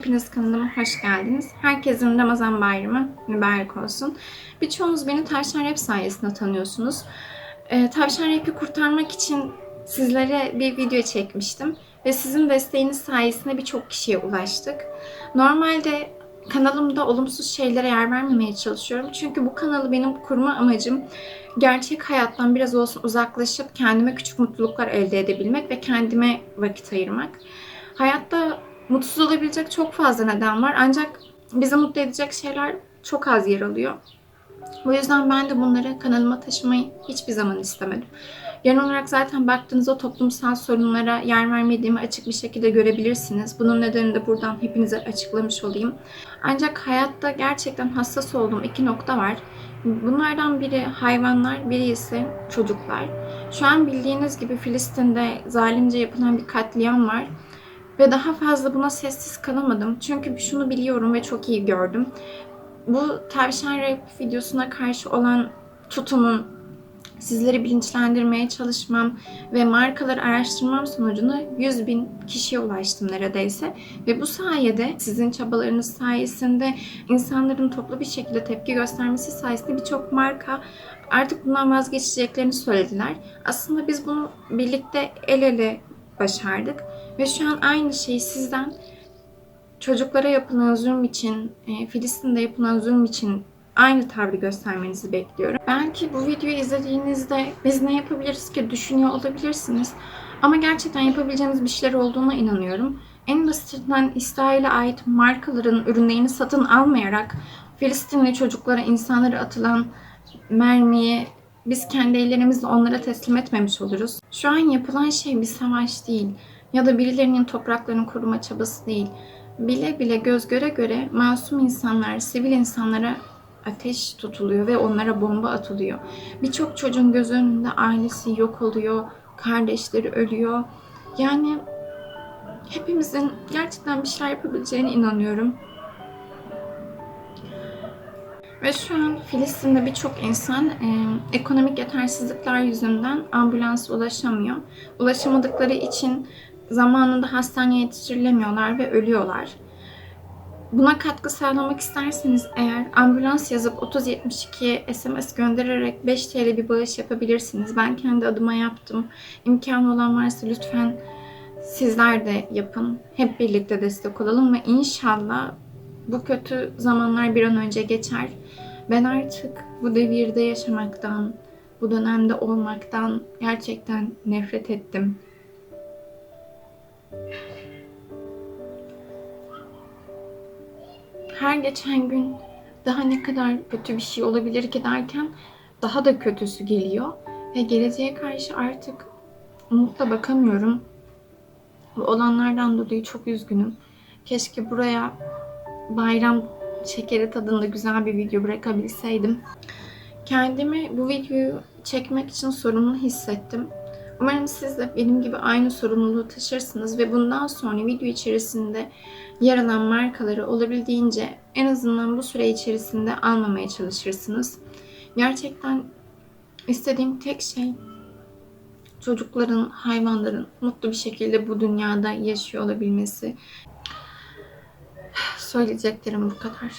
Hepiniz kanalıma hoş geldiniz. Herkesin Ramazan bayramı mübarek olsun. Birçoğunuz beni Tavşan Rap sayesinde tanıyorsunuz. Ee, Tavşan Rap'i kurtarmak için sizlere bir video çekmiştim. Ve sizin desteğiniz sayesinde birçok kişiye ulaştık. Normalde kanalımda olumsuz şeylere yer vermemeye çalışıyorum. Çünkü bu kanalı benim kurma amacım gerçek hayattan biraz olsun uzaklaşıp kendime küçük mutluluklar elde edebilmek ve kendime vakit ayırmak. Hayatta mutsuz olabilecek çok fazla neden var ancak bizi mutlu edecek şeyler çok az yer alıyor. Bu yüzden ben de bunları kanalıma taşımayı hiçbir zaman istemedim. Genel olarak zaten baktığınızda toplumsal sorunlara yer vermediğimi açık bir şekilde görebilirsiniz. Bunun nedenini de buradan hepinize açıklamış olayım. Ancak hayatta gerçekten hassas olduğum iki nokta var. Bunlardan biri hayvanlar, biri ise çocuklar. Şu an bildiğiniz gibi Filistin'de zalimce yapılan bir katliam var. Ve daha fazla buna sessiz kalamadım. Çünkü şunu biliyorum ve çok iyi gördüm. Bu tavşan rap videosuna karşı olan tutumum, sizleri bilinçlendirmeye çalışmam ve markaları araştırmam sonucunda 100 bin kişiye ulaştım neredeyse. Ve bu sayede sizin çabalarınız sayesinde insanların toplu bir şekilde tepki göstermesi sayesinde birçok marka artık bundan vazgeçeceklerini söylediler. Aslında biz bunu birlikte el ele başardık. Ve şu an aynı şeyi sizden çocuklara yapılan zulüm için, e, Filistin'de yapılan zulüm için aynı tavrı göstermenizi bekliyorum. Belki bu videoyu izlediğinizde biz ne yapabiliriz ki düşünüyor olabilirsiniz. Ama gerçekten yapabileceğiniz bir şeyler olduğuna inanıyorum. En basitinden İsrail'e ait markaların ürünlerini satın almayarak Filistinli çocuklara, insanlara atılan mermiyi biz kendi ellerimizle onlara teslim etmemiş oluruz. Şu an yapılan şey bir savaş değil ya da birilerinin topraklarını koruma çabası değil. Bile bile göz göre göre masum insanlar, sivil insanlara ateş tutuluyor ve onlara bomba atılıyor. Birçok çocuğun göz önünde ailesi yok oluyor, kardeşleri ölüyor. Yani hepimizin gerçekten bir şeyler yapabileceğine inanıyorum. Ve şu an Filistin'de birçok insan e, ekonomik yetersizlikler yüzünden ambulansa ulaşamıyor. Ulaşamadıkları için zamanında hastaneye yetiştirilemiyorlar ve ölüyorlar. Buna katkı sağlamak isterseniz eğer ambulans yazıp 3072'ye SMS göndererek 5 TL bir bağış yapabilirsiniz. Ben kendi adıma yaptım. İmkanı olan varsa lütfen sizler de yapın. Hep birlikte destek olalım ve inşallah bu kötü zamanlar bir an önce geçer. Ben artık bu devirde yaşamaktan, bu dönemde olmaktan gerçekten nefret ettim. Her geçen gün daha ne kadar kötü bir şey olabilir ki derken daha da kötüsü geliyor. Ve geleceğe karşı artık umutla bakamıyorum. Bu olanlardan dolayı çok üzgünüm. Keşke buraya bayram şekeri tadında güzel bir video bırakabilseydim. Kendimi bu videoyu çekmek için sorumlu hissettim. Umarım siz de benim gibi aynı sorumluluğu taşırsınız ve bundan sonra video içerisinde yer alan markaları olabildiğince en azından bu süre içerisinde almamaya çalışırsınız. Gerçekten istediğim tek şey çocukların, hayvanların mutlu bir şekilde bu dünyada yaşıyor olabilmesi. Söyleyeceklerim bu kadar.